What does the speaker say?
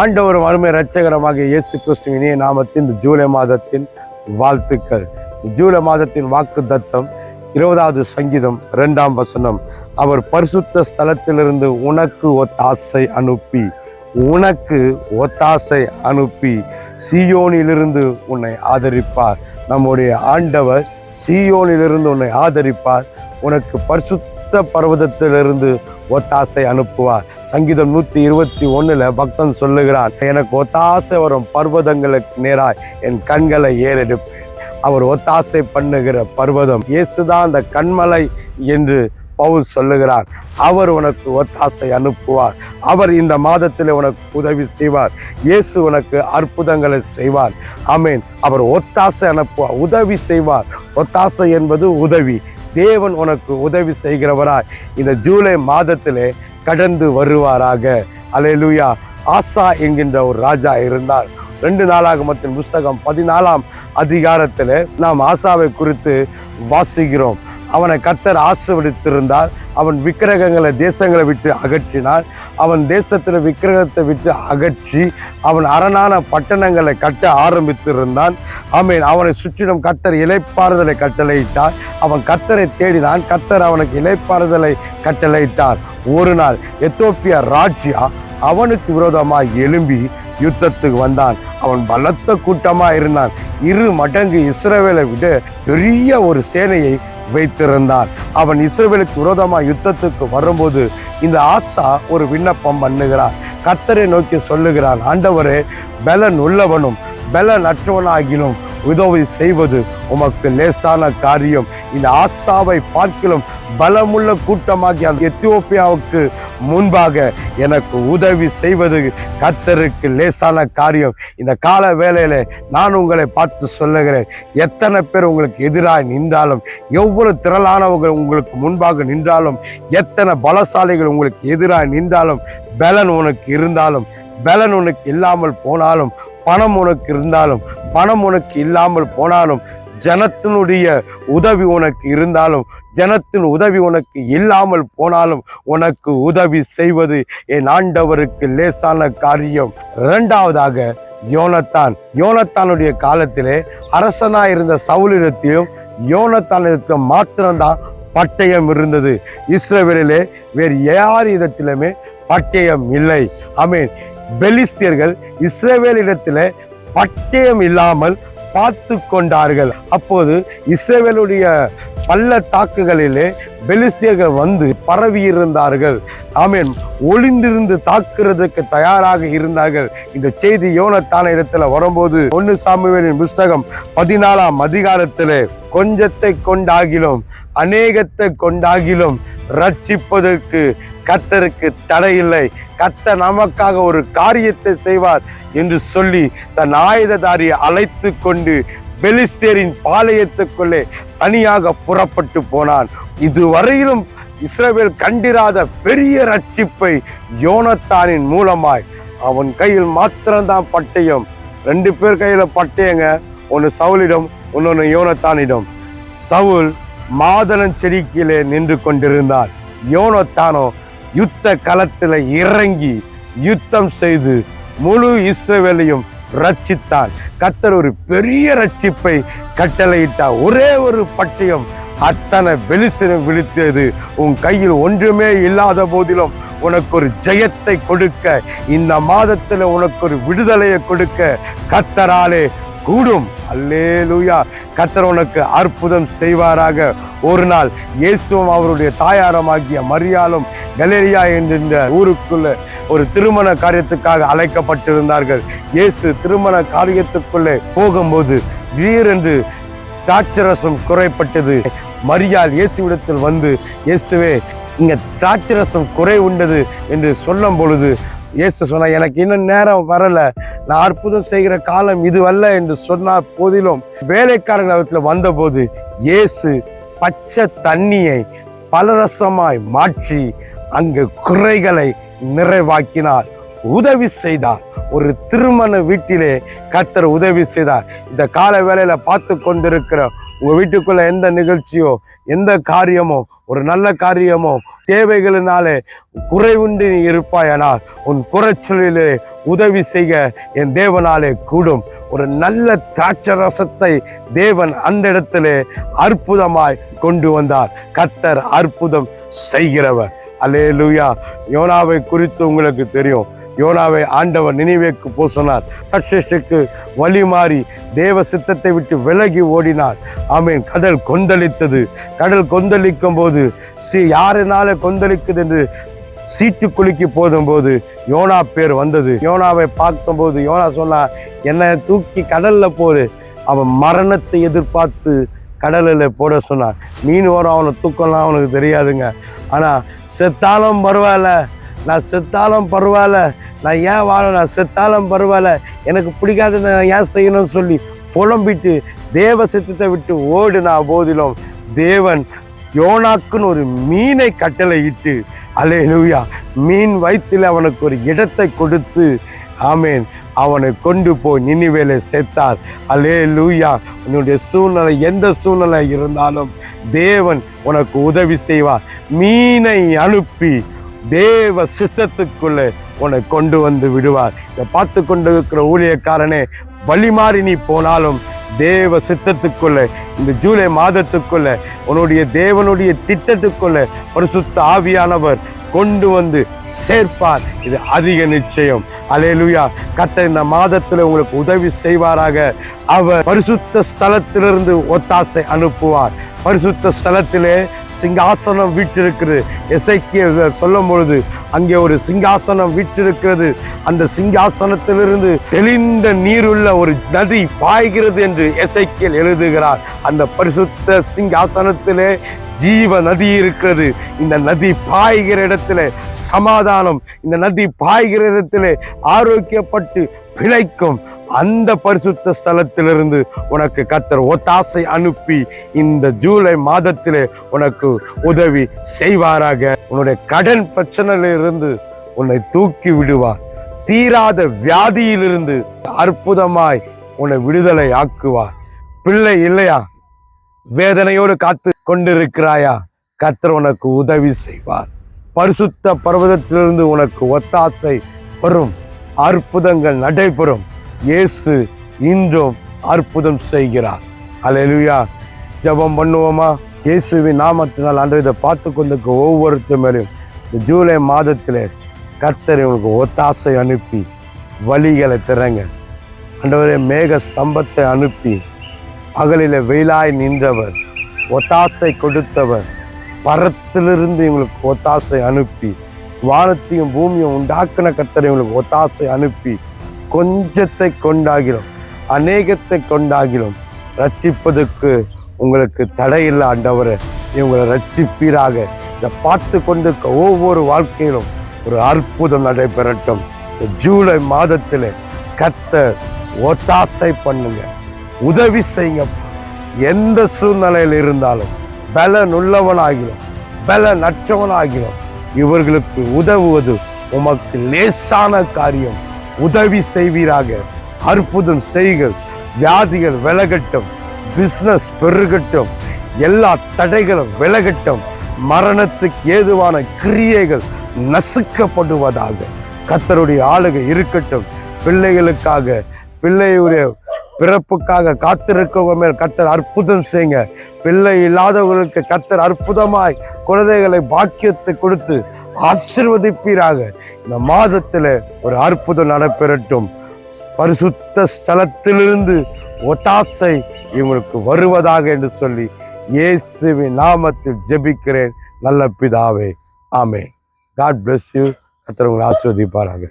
ஆண்டவர் வறுமை இரட்சகரமாக இயேசு கிறிஸ்துவின் நாமத்தின் இந்த ஜூலை மாதத்தின் வாழ்த்துக்கள். ஜூலை மாதத்தின் வாக்கு தத்தம் இருபதாவது சங்கீதம் இரண்டாம் வசனம். அவர் பரிசுத்த ஸ்தலத்திலிருந்து உனக்கு ஒத்தாசை அனுப்பி உனக்கு ஒத்தாசை அனுப்பி சியோனிலிருந்து உன்னை ஆதரிப்பார். நம்முடைய ஆண்டவர் சியோனிலிருந்து உன்னை ஆதரிப்பார். உனக்கு பரிசுத்த பர்வதத்திலிருந்து ஒத்தாசை அனுப்புவார். சங்கீதம் நூற்றி இருபத்தி ஒன்றில் பக்தன் சொல்லுகிறான் எனக்கு ஒத்தாசை வரும் பர்வதங்களுக்கு நேராய் என் கண்களை ஏறெடுப்பேன். அவர் ஒத்தாசை பண்ணுகிற பர்வதம் இயேசுதான் அந்த கண்மலை என்று பவுல் சொல்லுகிறார் அவர் உனக்கு ஒத்தாசை அனுப்புவார். அவர் இந்த மாதத்தில் உனக்கு உதவி செய்வார். இயேசு உனக்கு அற்புதங்களை செய்வார். ஆமேன். அவர் ஒத்தாசை அனுப்புவார் உதவி செய்வார். ஒத்தாசை என்பது உதவி. தேவன் உனக்கு உதவி செய்கிறவராய். இந்த ஜூலை மாதத்திலே கடந்து வருவாராக. அலையலூயா ஆசா என்கின்ற ஒரு ராஜா இருந்தார். ரெண்டு நாளாகமத்தின் புஸ்தகம் பதினாலாம் அதிகாரத்தில் நாம் ஆசாவை குறித்து வாசிக்கிறோம். அவனை கத்தர் ஆசிர்வதித்திருந்தார். அவன் விக்கிரகங்களை தேசங்களை விட்டு அகற்றினார். அவன் தேசத்தில் விக்கிரகத்தை விட்டு அகற்றி அவன் அரணான பட்டணங்களை கட்ட ஆரம்பித்திருந்தான். ஆமீன். அவனை சுற்றிலும் கத்தர் இலைப்பாறுதலை கட்டளையிட்டார். அவன் கத்தரை தேடினான். கத்தர் அவனுக்கு இலைப்பாறுதலை கட்டளையிட்டார். ஒரு நாள் எத்தோப்பியா ராஜ்யா அவனுக்கு விரோதமாக எழும்பி யுத்தத்துக்கு வந்தான். அவன் பலத்த கூட்டமாக இருந்தான். இரு மடங்கு இஸ்ரேவேலை விட பெரிய ஒரு சேனையை வைத்திருந்தான் அவன் இஸ்ரேலுக்கு விரோதமாக யுத்தத்துக்கு வரும்போது இந்த ஆசா ஒரு விண்ணப்பம் பண்ணுகிறான் கத்தரை நோக்கி சொல்லுகிறான் ஆண்டவரே பலன் உள்ளவனும் பலன் அற்றவனாகிலும் உதவி செய்வது உமக்கு லேசான காரியம். இந்த ஆசாவை பார்க்கிலும் பலமுள்ள கூட்டமாகி அந்த எத்தியோப்பியாவுக்கு முன்பாக எனக்கு உதவி செய்வது கத்தருக்கு லேசான காரியம். இந்த கால வேலையில் நான் உங்களை பார்த்து சொல்லுகிறேன். எத்தனை பேர் உங்களுக்கு எதிராக நின்றாலும் எவ்வளவு திரளானவங்க உங்களுக்கு முன்பாக நின்றாலும் எத்தனை பலசாலிகள் உங்களுக்கு எதிராக நின்றாலும் பலன் உனக்கு இருந்தாலும் பலன் உனக்கு இல்லாமல் போனாலும் பணம் உனக்கு இருந்தாலும் பணம் உனக்கு இல்லாமல் போனாலும் ஜனத்தினுடைய உதவி உனக்கு இருந்தாலும் ஜனத்தின் உதவி உனக்கு இல்லாமல் போனாலும் உனக்கு உதவி செய்வது என் ஆண்டவருக்கு லேசான காரியம். இரண்டாவதாக யோனத்தான். யோனத்தானுடைய காலத்திலே அரசனாக இருந்த சவுலிடத்தையும் யோனத்தானிடத்தில் மாத்திரம்தான் பட்டயம் இருந்தது. இஸ்ரேவேலிலே வேறு யார் இடத்திலுமே பட்டயம் இல்லை. அமீன் பெலிஸ்தியர்கள் இஸ்ரேவேலிடத்தில் பட்டயம் இல்லாமல் பார்த்து கொண்டார்கள் அப்போது இஸ்ரேவேலுடைய பள்ளத்தாக்குகளிலே பெலிஸ்தியர்கள் வந்து பரவி இருந்தார்கள் ஆமீன். ஒளிந்திருந்து தாக்குறதுக்கு தயாராக இருந்தார்கள். இந்த செய்தி யோனத்தான இடத்துல வரும்போது ஒன்னு சாமுவேலின் புஸ்தகம் பதினாலாம் அதிகாரத்தில் கொஞ்சத்தை கொண்டாகிலும் அநேகத்தை கொண்டாகிலும் ரட்சிப்பதற்கு கத்தருக்கு தடையில்லை. கத்த நமக்காக ஒரு காரியத்தை செய்வார் என்று சொல்லி தன் ஆயுததாரியை அழைத்து கொண்டு பெலிஸ்தேரின் பாளையத்துக்குள்ளே தனியாக புறப்பட்டு போனான். இதுவரையிலும் இஸ்ரேல் கண்டிராத பெரிய ரட்சிப்பை யோனத்தானின் மூலமாய் அவன் கையில் மாத்திரம்தான் பட்டயம். ரெண்டு பேர் கையில் பட்டயங்க ஒன்று சவுலிடம் இன்னொன்று யோனத்தானிடம். சவுல் மாதளன் செடிக்கிலே நின்று கொண்டிருந்தார் யோனத்தானோ யுத்த களத்தில் இறங்கி யுத்தம் செய்து முழு இஸ்ரவேலையும் ரட்சித்தார் கத்தர் ஒரு பெரிய ரட்சிப்பை கட்டளையிட்டார். ஒரே ஒரு பட்டயம் அத்தனை வெளிச்சனம் விழித்தது உன் கையில் ஒன்றுமே இல்லாத போதிலும் உனக்கு ஒரு ஜெயத்தை கொடுக்க இந்த மாதத்தில் உனக்கு ஒரு விடுதலையை கொடுக்க கத்தராலே கூடும். அல்லேலூயா. கத்தர் உனக்கு அற்புதம் செய்வாராக. ஒரு நாள் இயேசுவும் அவருடைய தாயாரமாகிய மரியாலும் கலேரியா என்கின்ற ஊருக்குள்ள ஒரு திருமண காரியத்துக்காக அழைக்கப்பட்டிருந்தார்கள். இயேசு திருமண காரியத்துக்குள்ளே போகும்போது திடீரென்று திராட்சரசம் குறைப்பட்டது. மரியாள் இயேசுவிடத்தில் வந்து இயேசுவே இங்கே திராட்சரசம் குறை உண்டது என்று சொல்லும் பொழுது இயேசு சொன்னார் எனக்கு இன்னும் நேரம் வரல. நான் அற்புதம் செய்கிற காலம் இதுவல்ல என்று சொன்னார் போதிலும் வேலைக்காரர்கள் அவற்றில் வந்தபோது இயேசு பச்சை தண்ணியை பலரசமாய் மாற்றி அங்கு குறைகளை நிறைவாக்கினார். உதவி செய்தார். ஒரு திருமண வீட்டிலே கத்தர் உதவி செய்தார். இந்த கால வேலையில் பார்த்து கொண்டிருக்கிற உங்க வீட்டுக்குள்ள எந்த நிகழ்ச்சியோ எந்த காரியமோ ஒரு நல்ல காரியமோ தேவைகளினாலே குறைவுண்டு நீ இருப்பாயனால் உன் குறைச்சலிலே உதவி செய்ய என் தேவனாலே கூடும். ஒரு நல்ல திராட்சை ரசத்தை தேவன் அந்த இடத்திலே அற்புதமாய் கொண்டு வந்தார். கத்தர் அற்புதம் செய்கிறவர். அல்லேலூயா. யோனாவை குறித்து உங்களுக்கு தெரியும். யோனாவை ஆண்டவர் நினைவேக்கு போ சொன்னார். தர்ஷேஷுக்கு வழி மாறி தேவ சித்தத்தை விட்டு விலகி ஓடினார். ஆமீன். கடல் கொந்தளித்தது. கடல் கொந்தளிக்கும் போது சி யாருனால கொந்தளிக்குது என்று சீட்டு குலுக்கி போதும்போது யோனா பேர் வந்தது. யோனாவை பார்க்கும்போது யோனா சொன்னா என்னை தூக்கி கடல்ல போடு. அவன் மரணத்தை எதிர்பார்த்து கடலில் போட சொன்னான் மீன் வரும் அவனை தூக்கலாம் அவனுக்கு தெரியாதுங்க. ஆனால் செத்தாலும் பரவாயில்ல. நான் செத்தாலும் பரவாயில்ல. நான் ஏன் வாழ நான் செத்தாலும் பரவாயில்ல. எனக்கு பிடிக்காத நான் ஏன் செய்யணும்னு சொல்லி புலம்பிட்டு தேவ சித்தத்தை விட்டு ஓடினா போதிலும் தேவன் யோனாக்குன்னு ஒரு மீனை கட்டளையிட்டு அலே லூயா மீன் வயிற்றில் அவனுக்கு ஒரு இடத்தை கொடுத்து ஆமேன் அவனை கொண்டு போய் நினைவேலை சேர்த்தார். அலே லூயா உன்னுடைய சூழ்நிலை எந்த சூழ்நிலை இருந்தாலும் தேவன் உனக்கு உதவி செய்வார். மீனை அனுப்பி தேவ சித்தத்துக்குள்ளே உன்னை கொண்டு வந்து விடுவார். இதை பார்த்து கொண்டு இருக்கிற ஊழியக்காரனே வழி மாறி நீ போனாலும் தேவ சித்தத்துக்குள்ள இந்த ஜூலை மாதத்துக்குள்ள உன்னுடைய தேவனுடைய திட்டத்துக்குள்ள சுத்த ஆவியானவர் கொண்டு வந்து சேர்ப்பார். இது அதிக நிச்சயம். அலையலுயா கத்த இந்த மாதத்தில் உங்களுக்கு உதவி செய்வாராக. அவர் பரிசுத்த ஸ்தலத்திலிருந்து ஒத்தாசை அனுப்புவார். பரிசுத்த ஸ்தலத்திலே சிங்காசனம் வீட்டிருக்கிறது எசைக்கிய சொல்லும் பொழுது அங்கே ஒரு சிங்காசனம் வீட்டிருக்கிறது அந்த சிங்காசனத்திலிருந்து தெளிந்த நீருள்ள ஒரு நதி பாய்கிறது என்று எசைக்கியல் எழுதுகிறார். அந்த பரிசுத்த சிங்காசனத்திலே ஜீவ நதி இருக்கிறது. இந்த நதி பாய்கிற இடத்துல சமாதானம் இந்த நதி பாய்கிற இடத்துல ஆரோக்கியப்பட்டு பிழைக்கும். அந்த பரிசுத்த ஸ்தலத்திலிருந்து உனக்கு கத்தர் ஒத்தாசை அனுப்பி இந்த ஜூலை மாதத்திலே உனக்கு உதவி செய்வாராக. உன்னுடைய கடன் பிரச்சனையிலிருந்து உன்னை தூக்கி விடுவார் தீராத வியாதியிலிருந்து அற்புதமாய் உன்னை விடுதலை ஆக்குவார் பிள்ளை இல்லையா? வேதனையோடு காத்து கொண்டிருக்கிறாயா? கத்தர் உனக்கு உதவி செய்வார். பரிசுத்த பர்வதத்திலிருந்து உனக்கு ஒத்தாசை வரும். அற்புதங்கள் நடைபெறும். இயேசு இன்றும் அற்புதம் செய்கிறார். அல்லேலூயா ஜெபம் பண்ணுவோமா? இயேசுவின் நாமத்தினால் அன்று இதை பார்த்து கொண்டிருக்க ஒவ்வொருத்தர் மேலும் இந்த ஜூலை மாதத்திலே கத்தர் உங்களுக்கு ஒத்தாசை அனுப்பி வழிகளை திறங்க. அன்றவரே மேக ஸ்தம்பத்தை அனுப்பி பகலில் வெயிலாய் நின்றவர். ஒத்தாசை கொடுத்தவர். பரத்திலிருந்து எங்களுக்கு ஒத்தாசை அனுப்பி வானத்தையும் பூமியும் உண்டாக்கின கத்தரை இவங்களுக்கு ஒத்தாசை அனுப்பி கொஞ்சத்தை கொண்டாகிறோம் அநேகத்தை கொண்டாகிறோம். ரட்சிப்பதற்கு உங்களுக்கு தடையில்லை ஆண்டவரை இவங்களை ரட்சிப்பீராக. இதை பார்த்து கொண்டிருக்க ஒவ்வொரு வாழ்க்கையிலும் ஒரு அற்புதம் நடைபெறட்டும். இந்த ஜூலை மாதத்தில் கத்த ஒத்தாசை பண்ணுங்க உதவி செய்யுங்க. எந்த சூழ்நிலையில் இருந்தாலும் பலன் உள்ளவனாகிலும் பலன் அற்றவனாகிலும் இவர்களுக்கு உதவுவது உமக்கு லேசான காரியம். உதவி செய்வீராக. அற்புதம் செய்கள் வியாதிகள் விலகட்டும் பிஸ்னஸ் பெருகட்டும் எல்லா தடைகளும் விலகட்டும். மரணத்துக்கு ஏதுவான கிரியைகள் நசுக்கப்படுவதாக. கத்தருடைய ஆளுகை இருக்கட்டும். பிள்ளைகளுக்காக பிள்ளையுடைய பிறப்புக்காக காத்திருக்கவங்க மேல் கத்தர் அற்புதம் செய்யுங்க. பிள்ளை இல்லாதவர்களுக்கு கத்தர் அற்புதமாய் குழந்தைகளை பாக்கியத்தை கொடுத்து ஆசிர்வதிப்பீராக. இந்த மாதத்தில் ஒரு அற்புதம் நடைபெறட்டும் பரிசுத்த ஸ்தலத்திலிருந்து ஒத்தாசை இவங்களுக்கு வருவதாக என்று சொல்லி இயேசுவின் நாமத்தில் ஜெபிக்கிறேன். நல்ல பிதாவே. ஆமே காட் பிளஸ் யூ கத்தர் உங்களை ஆசிர்வதிப்பாராக.